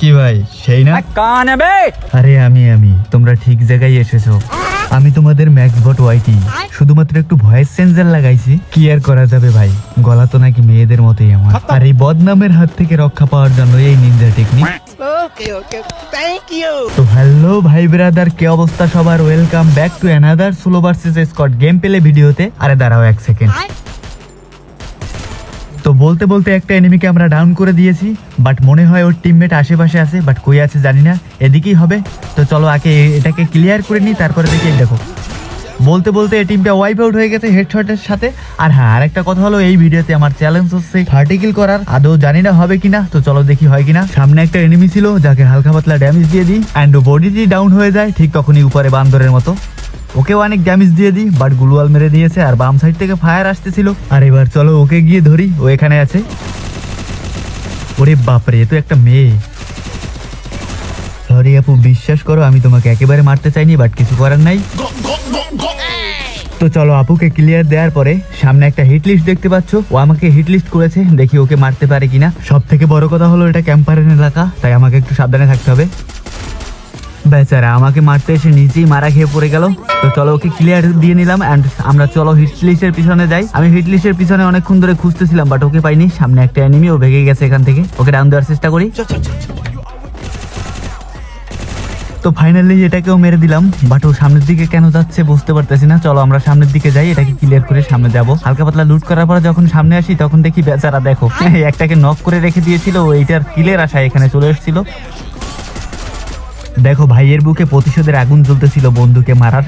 কি ভাই? সেই না? কান এবে আরে আমি আমি। তোমরা ঠিক জায়গায় এসেছ। আমি তোমাদের ম্যাক্স বট ওয়াইটি শুধুমাত্র একটু ভয়েস চেঞ্জার লাগাইছি। কি আর করা যাবে ভাই? গলা তো নাকি মেয়েদের মতোই আমার। আর এই বদনামের হাত থেকে রক্ষা পাওয়ার জন্য এই নিনজা টেকনিক তো হ্যালো ভাই ব্রাদার কে অবস্থা সবার? Welcome back to another solo versus squad game play ভিডিওতে আরে দাঁড়াও এক সেকেন্ড তো বলতে বলতে একটা এনিমিকে আমরা ডাউন করে দিয়েছি বাট মনে হয় ওর টিমমেট আশেপাশে আছে বাট কই আছে জানি না, এদিকেই হবে। তো চলো আগে এটাকে ক্লিয়ার করে নিই, তারপরে দেখি দেখো। বলতে বলতে এই টিমটা ওয়াইপ আউট হয়ে গেছে হেডশটের সাথে। আর হ্যাঁ আরেকটা কথা হলো, এই ভিডিওতে আমার চ্যালেঞ্জ হচ্ছে থার্টি কিল করার, আদৌ জানি না হবে কিনা, তো চলো দেখি হয় কিনা। সামনে একটা এনিমি ছিল, যাকে হালকা পাতলা ড্যামেজ দিয়ে দিই অ্যান্ড বডিটি ডাউন হয়ে যায়, ঠিক তখনই উপরে বান্দরের মতো। ওকে অনেক ড্যামেজ দিয়ে দিই বাট গ্লুয়াল মেরে দিয়েছে আর বাম সাইড থেকে ফায়ার আসতেছিল। আর এবার চলো ওকে গিয়ে ধরি, ও এখানে আছে। ওরে বাপরে, এ তো একটা মেয়ে। সরি আপু, বিশ্বাস করো, আমি তোমাকে একেবারে মারতে চাইনি বাট কিছু করার নাই। তো চলো আপুকে ক্লিয়ার দেওয়ার পরে সামনে একটা হিট লিস্ট দেখতে পাচ্ছ। ও আমাকে হিট লিস্ট করেছে, দেখি ওকে মারতে পারে কিনা। সব থেকে বড় কথা হলো, এটা ক্যাম্পারেন এলাকা, তাই আমাকে একটু সাবধানে থাকতে হবে। বেচারা, আমাকে মারতে এসে নিজেই মারা খেয়ে পড়ে গেল। তো চলো ওকে ক্লিয়ার দিয়ে নিলাম অ্যান্ড আমরা চলো হিট লিস্টের পিছনে যাই। আমি হিট লিস্টের পিছনে অনেকক্ষণ ধরে খুঁজতেছিলাম বাট ওকে পাইনি। সামনে একটা অ্যানিমি ও ভেঙে গেছে এখান থেকে। ওকে ডাউন দেওয়ার চেষ্টা করি। তো ফাইনালি এটাকেও মেরে দিলাম বাট ও সামনের দিকে কেন যাচ্ছে বুঝতে পারতেছি না। চলো আমরা সামনের দিকে যাই, এটাকে ক্লিয়ার করে সামনে যাব। হালকা পাতলা লুট করার পর যখন সামনে আসি, তখন দেখি বেচারা দেখো, একটাকে নক করে রেখে দিয়েছিল এইটার কিলের আশায় এখানে চলে এসেছিল। দেখো, ভাইয়ের বুকে প্রতিশোধের আগুন জ্বলতেছিল বন্ধুকে মারার।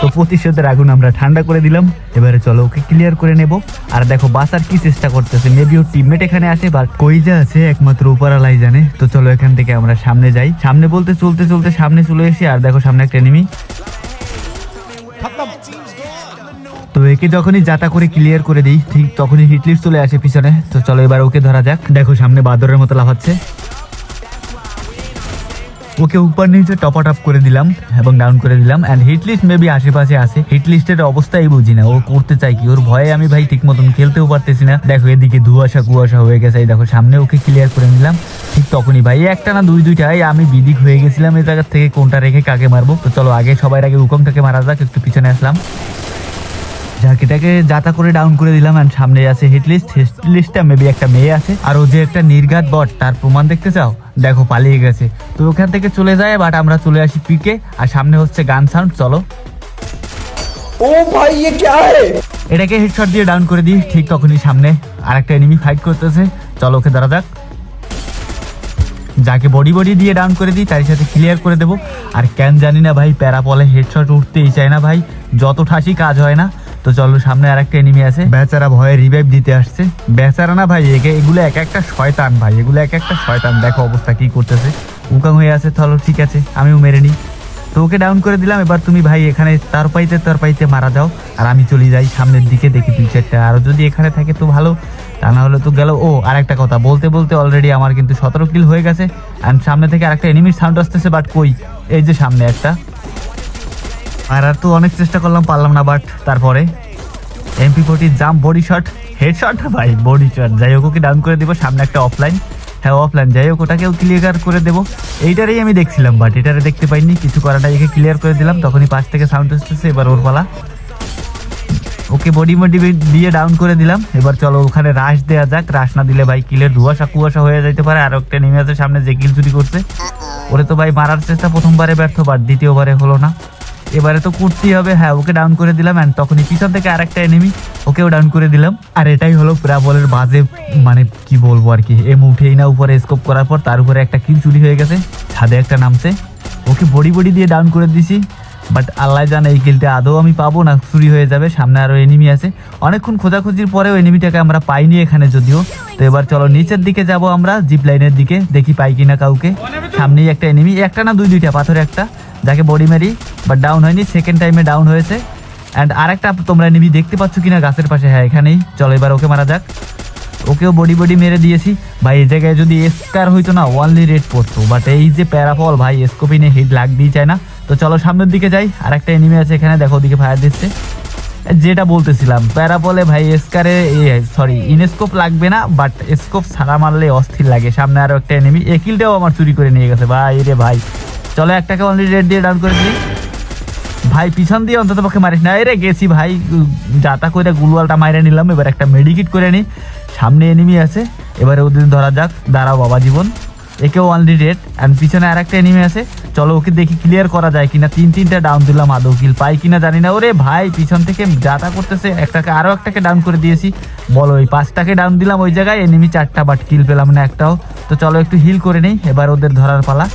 তো প্রতিশোধের আগুন আমরা ঠান্ডা করে দিলাম। এবারে চলো ওকে ক্লিয়ার করে নেব। আর দেখো বাসার কি চেষ্টা করতেছে? মেবি ওর টিমমেট এখানে আসে বাট কই যা আছে একমাত্র উপরালাই জানে। তো চলো এখান থেকে আমরা সামনে যাই। সামনে বলতে, চলতে চলতে সামনে চলে এসে, আর দেখো, সামনে একটা এনিমি তো একে যখনই যাতা করে ক্লিয়ার করে দিই, ঠিক তখনই হিটলিস্ট চলে আসে পিছনে। তো চলো এবার ওকে ধরা যাক। দেখো, সামনে বাদরের মতো লাফাচ্ছে। ওকে উপর নিচে টপ আপ করে দিলাম এবং ডাউন করে দিলাম অ্যান্ড হিট লিস্ট মেবি আশেপাশে আছে। হিট লিস্টের অবস্থাই বুঝি না, ও করতে চাই কি? ওর ভয়ে আমি ভাই ঠিক মতন খেলতেও পারতেছি না। দেখো, এদিকে ধুয়াশা কুয়াশা হয়ে গেছে দেখো, সামনে ওকে ক্লিয়ার করে নিলাম। ঠিক তখনই ভাই একটা না দুই দুইটাই, আমি বিদিক হয়ে গেছিলাম এই জায়গার থেকে, কোনটা রেখে কাকে মারবো। তো চলো, আগে সবাই আগে উকংটাকে মারা যাক, একটু পিছনে আসলাম। যাক এটাকে যাতা করে ডাউন করে দিলাম অ্যান্ড সামনে আছে হিট লিস্ট হিট লিস্টটা মেবি একটা মেয়ে আছে। আর ও যে একটা নির্ঘাত বট, তার প্রমাণ দেখতে চাও? দেখো পালিয়ে গেছে তো ওখান থেকে চলে যায় বাট আমরা চলে আসি পিকে আর সামনে হচ্ছে গান সাউন্ড চলো ओ भाई ये क्या है এটাকে হেডশট দিয়ে ডাউন করে দিই ঠিক তখনই সামনে আরেকটা এনিমি ফাইট করতেছে চলো ওকে ধরা যাক যাকে বডি বডি দিয়ে ডাউন করে দিই তার সাথে ক্লিয়ার করে দেবো আর কেন জানি না ভাই প্যারা পলে হেডশট উঠতেই চায় না ভাই যত ঠাসি কাজ হয় না তো চলো সামনে আরেকটা এনিমি আছে। বেচারা ভয়ে রিভাইভ দিতে আসছে। বেচারা না ভাই, একে এগুলো এক একটা শয়তান ভাই। এগুলো এক একটা শয়তান। দেখো অবস্থা কি করতেছে। উকাং হয়ে আছে, চলো ঠিক আছে, আমিও মেরে নিই। তো ওকে ডাউন করে দিলাম। এবার তুমি ভাই এখানে তার পাইতে তার পাইতে মারা যাও। আর আমি চলে যাই সামনের দিকে, দেখি দুই চারটা। আরও যদি এখানে থাকে তো ভালো। তা না হলে তো গেল। ও আর একটা কথা। বলতে বলতে অলরেডি আমার কিন্তু সতেরো কিল হয়ে গেছে। অ্যান্ড সামনে থেকে আরেকটা এনিমির সাউন্ড আসতেছে বাট কই? এই যে সামনে একটা। আর আর তো অনেক চেষ্টা করলাম, পারলাম না বাট তারপরে MP forty jump body shot head shot ভাই বডি শট যাই হোক, ওকে ডাউন করে দেবো, সামনে একটা অফলাইন হ্যাঁ অফলাইন যাই হোক ওটাকেও ক্লিয়ার করে দেবো। এইটারই আমি দেখছিলাম বাট এটারে দেখতে পাইনি। কিছু করাটা একে ক্লিয়ার করে দিলাম। তখনই পাশ থেকে সাউন্ড আসতেছে, এবার ওর পালা। ওকে বডি মডি দিয়ে ডাউন করে দিলাম। এবার চলো, ওখানে রাশ দেওয়া যাক। রাশ না দিলে ভাই কিলের ধুয়াশা কুয়াশা হয়ে যেতে পারে। আর একটা নেমে আছে, সামনে যে কিল চুরি করছে। ওরে তো ভাই, মারার চেষ্টা প্রথমবারে ব্যর্থ বাট দ্বিতীয়বারে হলো না। এবারে তো করতেই হবে হ্যাঁ ওকে ডাউন করে দিলাম অ্যান্ড তখনই পিছন থেকে আরেকটা এনিমি ওকেও ডাউন করে দিলাম। আর এটাই হলো প্রাবলের বাজে মানে কি বলব আর কি এম উঠেই না উপরে স্কোপ করার পর তার উপরে একটা কিল চুরি হয়ে গেছে, ছাদে একটা নামছে। ওকে বডি বডি দিয়ে ডাউন করে দিছি বাট আল্লাহ জানে এই কিলটা আদৌ আমি পাবো না, চুরি হয়ে যাবে, সামনে আরও এনিমি আছে। অনেকক্ষণ খোঁজাখুঁজির পরেও এনিমিটাকে আমরা পাইনি এখানে যদিও। তো এবার চলো নিচের দিকে যাব আমরা জিপ লাইনের দিকে, দেখি পাই কিনা কাউকে। সামনেই একটা এনিমি একটা না দুই দুইটা, পাথরে একটা। যাকে বডি মারি বাট ডাউন হয়নি সেকেন্ড টাইমে ডাউন হয়েছে। অ্যান্ড আরেকটা তোমরা এনিমি দেখতে পাচ্ছ কিনা গাছের পাশে? হ্যাঁ এখানেই। চলো এবার ওকে মারা যাক। ওকেও বডি বডি মেরে দিয়েছি। ভাই, এই জায়গায় যদি স্কার হইতো না ওয়ানলি রেড পড়তো। বাট এই যে প্যারাফল ভাই স্কোপিনে হিট লাগতেই চায় না। তো চলো সামনের দিকে যাই। আর একটা এনিমি আছে এখানে। দেখো, ওদিকে ফায়ার দিচ্ছে। যেটা বলতেছিলাম প্যারাপলে ভাই এসকারে সরি ইনস্কোপ লাগবে না বাট স্কোপ ছাড়া মারলে অস্থির লাগে। সামনে আরও একটা এনিমি একিলটাও আমার চুরি করে নিয়ে গেছে। ভাই রে ভাই। চলো একটাকে অনলি রেড দিয়ে ডাউন করে দিই। ভাই, পিছন দিয়ে অন্তত পক্ষে মারিস না। এরে গেছি ভাই। যাতা করে গুলওয়ালটা মাইরে নিলাম। এবার একটা মেডিকিট করে নিই সামনে এনিমি আছে। এবারে ওদের ধরা যাক। দাঁড়াও বাবা জীবন। একেও অনলি রেড অ্যান্ড পিছনে আর একটা এনিমি আছে। চলো ওকে দেখি ক্লিয়ার করা যায় কিনা। তিন তিনটা ডাউন দিলাম, আদৌ কিল পাই কিনা জানি না। ওরে ভাই, পিছন থেকে যাতা করতেছে একটাকে আরও একটাকে ডাউন করে দিয়েছি। বলো, ওই পাঁচটাকে ডাউন দিলাম ওই জায়গায়। এনিমি চারটা বাট কিল পেলাম না একটাও। তো চলো একটু হিল করে নেই। এবার ওদের ধরার পালা।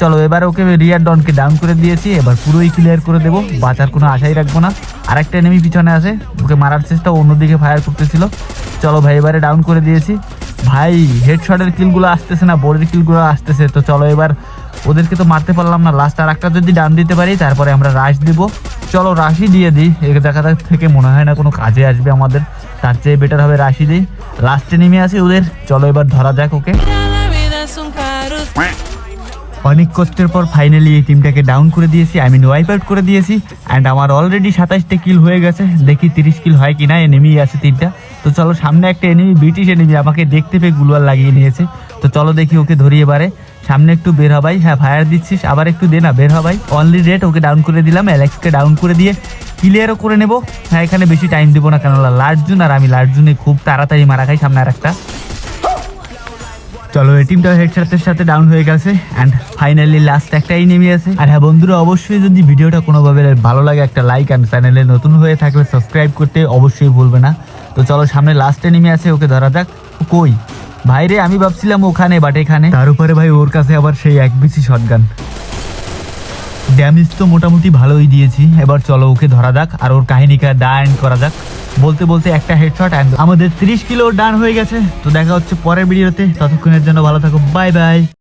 চলো, এবার ওকে রিয়ার ডনকে ডাউন করে দিয়েছি, এবার পুরোই ক্লিয়ার করে দেবো, বাঁচার কোনো আশাই রাখব না। আরেকটা এনিমি পিছনে আছে, ওকে মারার চেষ্টা অন্যদিকে ফায়ার করতেছিল। চলো ভাই, এবারে ডাউন করে দিয়েছি। ভাই হেডশটের কিলগুলো আসতেছে না বোর্ডের কিলগুলো আসতেছে, তো চলো এবার ওদেরকে তো মারতে পারলাম না। লাস্ট আর একটা যদি ডাউন দিতে পারি, তারপরে আমরা রাশ দিব। চলো রাশি দিয়ে দিই। এই জায়গা থেকে মনে হয় না কোনো কাজে আসবে আমাদের। তার চেয়ে বেটার হবে রাশি দিই। লাস্টে নেমে আসি ওদের। চলো এবার ধরা যাক ওকে। অনেক কষ্টের পর ফাইনালি এই টিমটাকে ডাউন করে দিয়েছি আই মিন ওয়াইপ আউট করে দিয়েছি অ্যান্ড আমার অলরেডি সাতাশটা কিল হয়ে গেছে, দেখি তিরিশ কিল হয় কিনা এনিমি আছে তিনটা। তো চলো সামনে একটা এনিমি ব্রিটিশ এনিমি আমাকে দেখতে পেয়ে গুলোয়ার লাগিয়ে নিয়েছে। তো চলো দেখি ওকে ধরি এবারে সামনে একটু বের হবাই হ্যাঁ ফায়ার দিচ্ছিস, আবার একটু দে না, বের হবাই অনলি রেট ওকে ডাউন করে দিলাম অ্যালেক্সকে ডাউন করে দিয়ে ক্লিয়ারও করে নেব। হ্যাঁ এখানে বেশি টাইম দেবো না, কেননা লার্জুন আর আমি, লার্জুনে খুব তাড়াতাড়ি মারা খাই সামনে আর একটা চলো, এই টিমটা হেডশটের সাথে ডাউন হয়ে গেছে অ্যান্ড ফাইনালি লাস্ট একটাই নেমে আছে আর হ্যাঁ বন্ধুরা, অবশ্যই যদি ভিডিওটা কোনোভাবে ভালো লাগে, একটা লাইক অ্যান্ড চ্যানেলে নতুন হয়ে থাকলে সাবস্ক্রাইব করতে অবশ্যই ভুলবে না। তো চলো, সামনে লাস্টে নেমে আছে, ওকে ধরা যাক। কই? ভাইরে আমি ভাবছিলাম ওখানে বাট এখানে। তার উপরে ভাই, ওর কাছে আবার সেই এক বিচি শটগান ড্যামেজ তো মোটামুটি ভালোই দিয়েছি। এবার চলো ওকে ধরা যাক আর ওর কাহিনীকে ডান করা যাক। বলতে বলতে একটা হেডশট অ্যান্ড আমাদের 30 কিলো ডান হয়ে গেছে। তো দেখা হচ্ছে পরের ভিডিওতে ততক্ষণের জন্য ভালো থাকো। Bye bye